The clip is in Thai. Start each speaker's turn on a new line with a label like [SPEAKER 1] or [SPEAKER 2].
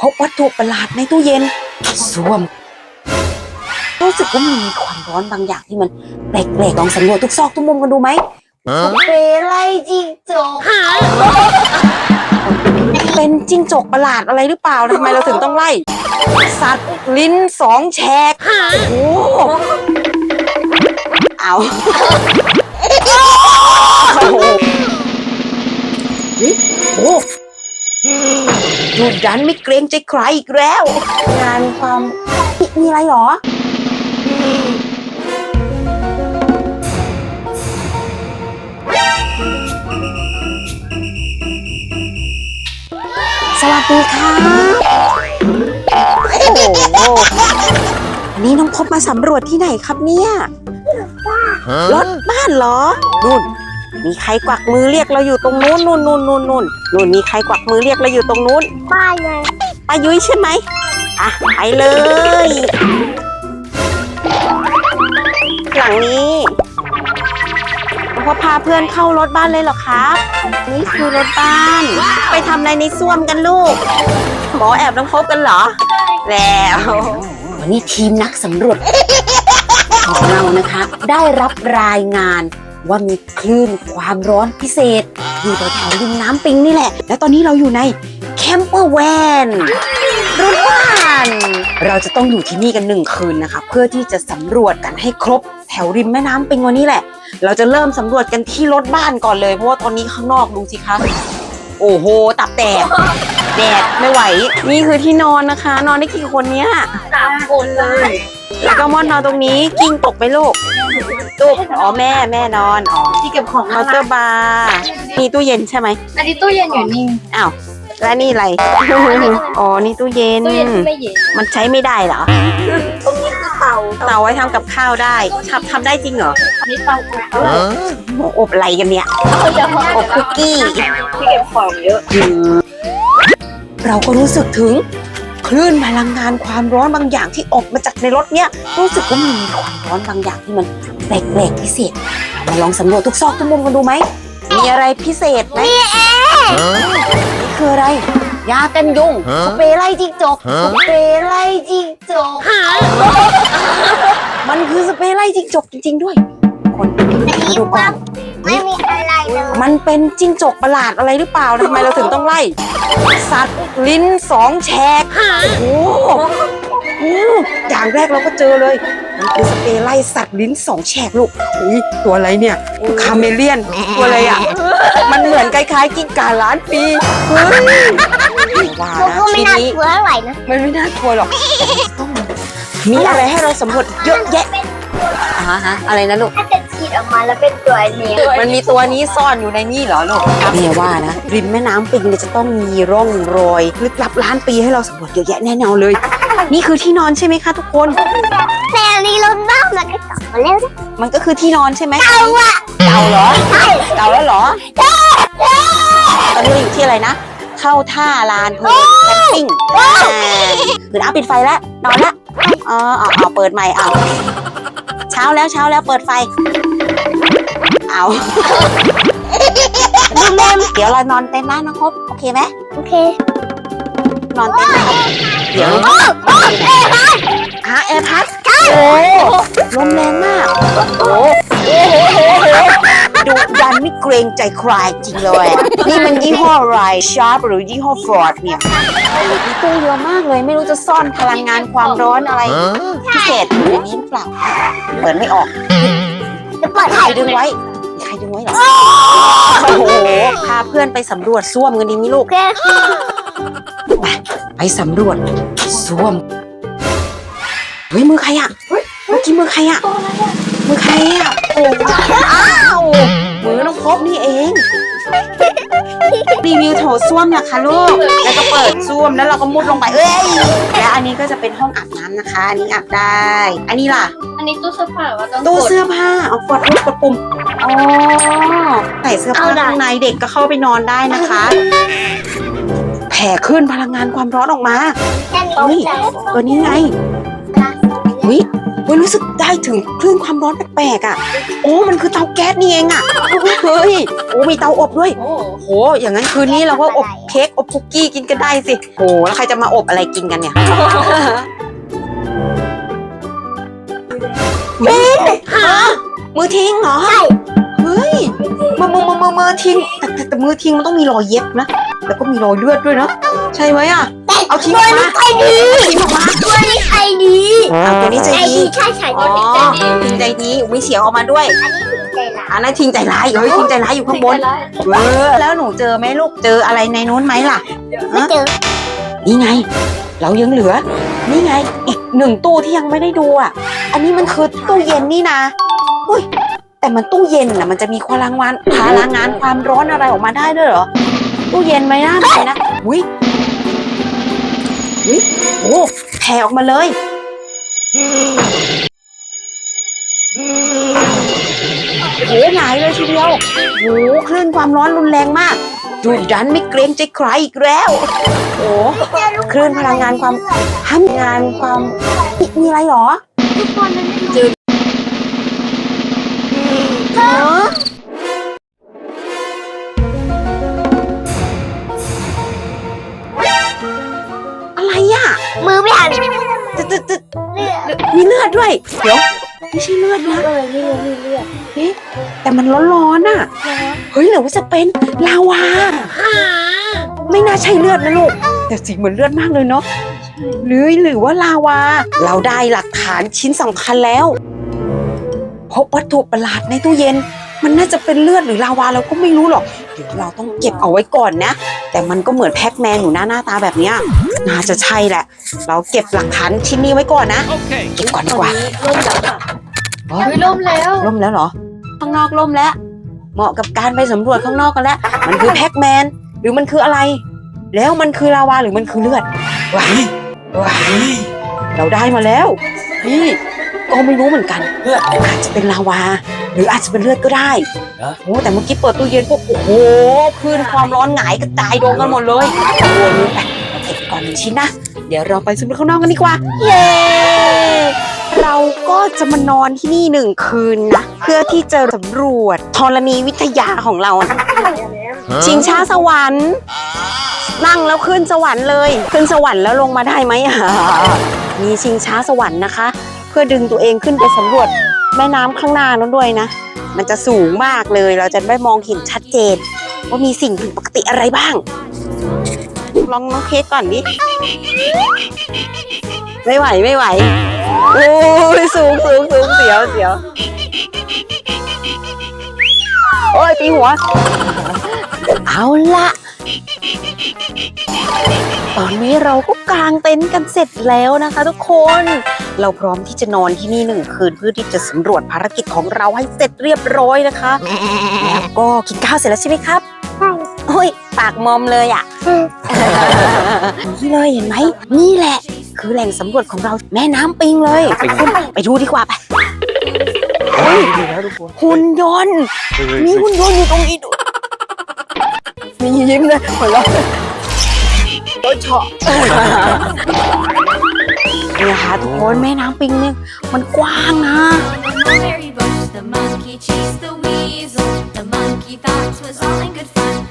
[SPEAKER 1] พบวัตถุประหลาดในตู้เย็นส้วม รู้สึกว่ามันมีความร้อนบางอย่างที่มันแปลกๆลองสำรวจทุกซอกทุกมุมกันดูไหม
[SPEAKER 2] Huh?
[SPEAKER 1] เปไรจิงจกเป็นจิงจกประหลาดอะไรหรือเปล่าทำไมเราถึงต้องไล่ สัตว์ลิ้นสองแฉกโอ้เอาโอ้โห นี่โอ้ดุดันไม่เกรงใจใครอีกแล้ว งานความมีมีอะไรหรอ สวัสดีค่ะโอ้โหวันนี้น้องพบมาสำรวจที่ไหนครับเนี่ยร
[SPEAKER 2] Huh?
[SPEAKER 1] ถบ้านเหรอ นู่น มีใครกวักมือเรียกเราอยู่ตรงนู้นนู่นนู่นนู่นนู่นนู่นมีใครกวักมือเรียกเราอยู่ตรงนู้น
[SPEAKER 2] ป้ายไง
[SPEAKER 1] ป้ายุ้ยใช่ไหมอะไปเลย หลังนี้น้อพบพาเพื่อนเข้ารถบ้านเลยเหรอครับนี่คือรถบ้าน ไปทำอะไรในส้วมกันลูกหมอแอบน้องพบกันเหรอ แล้ววันนี้ทีมนักสำรวจของเรานะคะ ได้รับรายงาน ว่ามีคลื่นความร้อนพิเศษ อยู่แถวๆริมน้ำปิงนี่แหละ และตอนนี้เราอยู่ในแคมเปอร์แวนรถบ้านเราจะต้องอยู่ที่นี่กันหนึ่งคืนนะคะ เพื่อที่จะสำรวจกันให้ครบแถวริมแม่น้ำปิงวันนี้แหละ เราจะเริ่มสำรวจกันที่รถบ้านก่อนเลย เพราะว่าตอนนี้ข้างนอกดูสิคะโอ้โห ตับแตกแดดไม่ไหว นี่คือที่นอนนะคะ นอนได้กี่คนเนี้ย
[SPEAKER 2] สามคนเลย
[SPEAKER 1] แล้วก็มอนนอนตรงนี้กิ้งตกไปลูก ลูกอ๋อแม่แม่นอนอ๋อ
[SPEAKER 2] ที่เก็บของ
[SPEAKER 1] เคาน์เตอร์บาร์มีตู้เย็นใช่ไหม
[SPEAKER 2] อันนี้ตู้เย็นอยู่นี่
[SPEAKER 1] อ้าวแล้วนี่อะไรอ๋อนี่ตู้เย็น
[SPEAKER 2] ตู้เย็นที่ไม่เย็น
[SPEAKER 1] มันใช้ไม่ได้เหรอ
[SPEAKER 2] ตรงนี้คือเตา
[SPEAKER 1] เตาไว้ทำกับข้าวได้ทำทำได้จริงเหรอ
[SPEAKER 2] อันนี้เตาอบ
[SPEAKER 1] โอ้อบอะไรกันเนี่ย
[SPEAKER 2] เขาจะห้อง
[SPEAKER 1] อบคุกกี้
[SPEAKER 2] ที่เก็บของเยอะ
[SPEAKER 1] เราก็รู้สึกถึง คลื่นพลังงานความร้อนบางอย่างที่ออกมาจากในรถเนี่ยรู้สึกว่ามันมีความร้อนบางอย่างที่มันแปลกๆพิเศษมาลองสำรวจทุกซอกทุกมุมกันดูไหมมีอะไรพิเศษไหม
[SPEAKER 2] Huh?
[SPEAKER 1] นี่คืออะไรยากันยุง
[SPEAKER 2] ฮะ
[SPEAKER 1] สเปรย์ไล่จิงจก
[SPEAKER 2] ฮะ
[SPEAKER 1] สเปรย์ไล่จิงจกมันคือสเปรย์ไล่จิงจกจริงๆด้วย คนมาดูก่อน
[SPEAKER 2] ไม่มีอะไรเลย
[SPEAKER 1] มันเป็นจิ้งจกประหลาดอะไรหรือเปล่าทำไมเราถึงต้องไล่ สัตว์ลิ้นสองแฉกโอ้โหโอ้โหอย่างแรกเราก็เจอเลยมันคือสเปรย์ไล่สัตว์ลิ้นสองแฉกลูกอุ้ยตัวอะไรเนี่ยคาเมเลียนตัวอะไรอะ มันเหมือนคล้ายๆกิ้งก่าล้านปีเฮ้ยว่า
[SPEAKER 2] เขา
[SPEAKER 1] นะ
[SPEAKER 2] ก็ไม่
[SPEAKER 1] ที
[SPEAKER 2] น่า
[SPEAKER 1] นี้
[SPEAKER 2] กลัวเท่าไหร่นะ
[SPEAKER 1] มันไม่น่ากลัวหรอกต้องมีอะไรให้เราสำรวจเยอะแยะอ่าฮะอะไรนะลูก
[SPEAKER 2] ถ้าจะฉี ดออกมาแล้วเป็นตัวนี้
[SPEAKER 1] มันมีตัวนี้ซ่อนอยู่ในนี่เหรอลูกเนี่ยว่านะริมแม่น้ำปิงเนี่ยจะต้องมีร่องรอยลึกลับล้านปีให้เราสำรวจเยอะแยะแน่นอนเลย นี่คือที่นอนใช่ไหมคะทุกคน
[SPEAKER 2] แมรี่รถบ้านมันก็กลับมาแล้ว
[SPEAKER 1] มันก็คือที่นอนใช่ไหม
[SPEAKER 2] เอาอะ
[SPEAKER 1] เก่าเหรอ
[SPEAKER 2] ใช่
[SPEAKER 1] เก่าแล้วเหรอตอนนี้เราอยู่ที่อะไรนะ เข้าท่าลานเพลินแคมปิ้งอ่าเดี๋ยวเอาปิดไฟแล้วนอนละอ๋อเอาเอาเปิดใหม่เอาเช้าแล้วเช้าแล้วเปิดไฟ เอาเล่มๆเดี๋ยวเรานอนเต็นท์นะน้องพบโอเคไหม
[SPEAKER 2] โอเค
[SPEAKER 1] นอนเต็นท์นะครับเดี๋ยว
[SPEAKER 2] โอ้โอ้เอ้ยบ้าน
[SPEAKER 1] หาแอร์พัดโอ้ลมแรงมากโอ้โหโอ้โหโหโหดุดันไม่เกรงใจใครจริงเลยนี่มันยี่ห้ออะไรชาร์ปหรือยี่ห้อฟอร์ดเนี่ยมีตู้เยอะมากเลยไม่รู้จะซ่อนพลังงานความร้อนอะไร
[SPEAKER 2] Huh?
[SPEAKER 1] พิเศษอยู่ในนี้หรือเปล่าเปิดไม่ออก
[SPEAKER 2] จะเปิด
[SPEAKER 1] ใครดึงไว้ มีใครดึงไว้เหรอ โอ้โห พาเพื่อนไปสำรวจส้วมกันดีไหมลูก
[SPEAKER 2] โอเค
[SPEAKER 1] ไปสำรวจส้วม เฮ้ยมือใครอะเมื่อกี้มือใครอะมือใครอะโอ้อ้าวมือน้องพบนี่เอง รีวิวโถส้วมนะคะลูก แล้วก็เปิดส้วมแล้วเราก็มุดลงไป เอ้ย แล้วอันนี้ก็จะเป็นห้องอาบน้ำนะคะ อันนี้อาบได้ อันนี้ล่ะ
[SPEAKER 2] อันนี้ตู้เสื้อผ้าว่าต้อง
[SPEAKER 1] ตู้
[SPEAKER 2] กด
[SPEAKER 1] เสื้อผ้าเอากดลูกกดปุ่มอ๋อใส่เสื้อผ้า
[SPEAKER 2] เอาได้
[SPEAKER 1] ข้างในเด็กก็เข้าไปนอนได้นะคะ แผ่ขึ้นพลังงานความร้อนออกมา
[SPEAKER 2] แค่นี้
[SPEAKER 1] เฮ้ยตัวนี้ไงวิเฮ้ยรู้สึกได้ถึงคลื่นความร้อนแปลกๆอะ โอ้มันคือเตาแก๊สนี่เองอะเฮ้ยโอ้มีเตาอบด้วย
[SPEAKER 2] โอ้
[SPEAKER 1] โหอย่างนั้นคืนนี้เราก็อบเค้กอบคุกกี้กินกันได้สิโหแล้วใครจะมาอบอะไรกินกันเนี่ย มินฮะมือทิ้งเหรอ
[SPEAKER 2] ใช่
[SPEAKER 1] เฮ้ยมือมือมือมือมือทิ้งแต่แต่แต่มือทิ้งมันต้องมีรอยเย็บนะแล้วก็มีรอยเลือดด้วยเนาะใช่ไหมอะเอาทิ้งออกมา
[SPEAKER 2] ใจดี
[SPEAKER 1] ทิ้งออกมา
[SPEAKER 2] ตัวนี้ใจดี
[SPEAKER 1] เอาตัวนี้ใจ
[SPEAKER 2] ใจ
[SPEAKER 1] ดี
[SPEAKER 2] ดีใช่ใช่
[SPEAKER 1] อ๋
[SPEAKER 2] ตัว
[SPEAKER 1] อ
[SPEAKER 2] นี้ใจดี
[SPEAKER 1] ทิ้งใจดีอุ้ยเสียงออกมาด้วย
[SPEAKER 2] อันนี้คือใจร้าย
[SPEAKER 1] อันนั้นทิ้งใจร้ายเฮ้ยทิ้งใจร้ายอยู่ข้างบนเออแล้วหนูเจอไหมลูกเจออะไรในนู้นไหมล่ะ
[SPEAKER 2] ไม่เจอ
[SPEAKER 1] นี่ไง เรายังเหลือ นี่ไงอีกหนึ่งตู้ที่ยังไม่ได้ดูอะ อันนี้มันคือตู้เย็นนี่นะอุ้ยแต่มันตู้เย็นน่ะมันจะมีพลังงานพลังงานความร้อนอะไรออกมาได้ด้วยเหรอตู้เย็นไหมนะไหนนะอุ้ยอุ้ยโอ้แผ่ออกมาเลยโหหงายเลยทีเดียวโหคลื่นความร้อนรุนแรงมาก ดุดันไม่เกรงใจใครอีกแล้ว โอ้คลื่นพลังงานความทำงานความมีมีอะไรหรอ
[SPEAKER 2] ทุกคนมันไม่
[SPEAKER 1] เจอฮะอะไรอะ
[SPEAKER 2] มือไม่หัน
[SPEAKER 1] ตึ๊ดตึ๊ดตึ๊ด
[SPEAKER 2] เลือด
[SPEAKER 1] มีเลือดด้วย เดี๋ยว ไม่ใช่เลือดนะ
[SPEAKER 2] เออนี่เลยเลือด
[SPEAKER 1] เอ๊ะแต่มันร้อนๆอะเฮ้ยหรือว่าจะเป็นลาวา ไม่น่าใช่เลือดนะลูก แต่สีเหมือนเลือดมากเลยเนาะหรือหรือว่าลาวา เราได้หลักฐานชิ้นสำคัญแล้วพบวัตถุประหลาดในตู้เย็น มันน่าจะเป็นเลือดหรือลาวาเราก็ไม่รู้หรอกเดี๋ยวเราต้องเก็บเอาไว้ก่อนนะ แต่มันก็เหมือนแพ็กแมนอยู่หน้าหน้าตาแบบเนี้ย น่าจะใช่แหละ เราเก็บหลักฐานชิ้นนี้ไว้ก่อนนะ
[SPEAKER 3] Okay.
[SPEAKER 1] เก็บก่อนดีกว่า
[SPEAKER 2] ร่มแล้วค่ะ
[SPEAKER 1] อ๋อ
[SPEAKER 2] เฮ้ยร่มแล้ว
[SPEAKER 1] ล่มแล้วเหรอ ข้างนอกล่มแล้ว เหมาะกับการไปสำรวจข้างนอกกันแล้ว มันคือแพ็กแมน หรือมันคืออะไร แล้วมันคือลาวาหรือมันคือเลือดว้ายว้ายเราได้มาแล้ว นี่ก็ไม่รู้เหมือนกันเลือดอาจจะเป็นลาวา หรืออาจจะเป็นเลือดก็ได้
[SPEAKER 3] เหรอ
[SPEAKER 1] โอ้แต่เมื่อกี้เปิดตู้เย็นปุ๊บโอ้โหคลื่นความร้อนหงายกระจายโดนกันหมดเลยโอ้โหนี่ไปเราเก็บก่อนหนึ่งชิ้นนะ เดี๋ยวเราไปสำรวจข้างนอกกันดีกว่า เย้ เราก็จะมานอนที่นี่หนึ่งคืนนะ เพื่อที่จะสำรวจธรณีวิทยาของเรานะชิงช้าสวรรค์ นั่งแล้วขึ้นสวรรค์เลย ขึ้นสวรรค์แล้วลงมาได้ไหมอะมีชิงช้าสวรรค์นะคะ เพื่อดึงตัวเองขึ้นไปสำรวจแม่น้ำข้างหน้านั้นด้วยนะ มันจะสูงมากเลย เราจะได้มองเห็นชัดเจน ว่ามีสิ่งผิดปกติอะไรบ้าง ลองน้องเคสก่อนดิ ไม่ไหวไม่ไหวโอ้ยสูงสูงสูงเสียวเสียว โอ้ยตีหัว เอาละตอนนี้เราก็กางเต็นท์กันเสร็จแล้วนะคะทุกคน เราพร้อมที่จะนอนที่นี่หนึ่งคืนเพื่อที่จะสำรวจภารกิจของเราให้เสร็จเรียบร้อยนะคะ แล้วก็กินข้าวเสร็จแล้วใช่ไหมครับ
[SPEAKER 2] ใช่
[SPEAKER 1] โอ้ย ปากมอมเลยอะ นี่เลยเห็นไหมนี่แหละ คือแหล่งสำรวจของเราแม่น้ำปิงเลยคุณไปดูดีกว่าไปเฮ้ย
[SPEAKER 3] ดีแล้วทุกคน
[SPEAKER 1] หุ่นยนต์มีหุ่นยนต์อยู่ตรงนี้ด้วยมียิ้มเลยหัวเราะโอ้ยเฉาะเนี่ยค่ะทุกคนแม่น้ำปิงเนี่ยมันกว้างนะ
[SPEAKER 4] Berry bush, the monkey chased the weasel. The monkey thought 'twas all in good fun.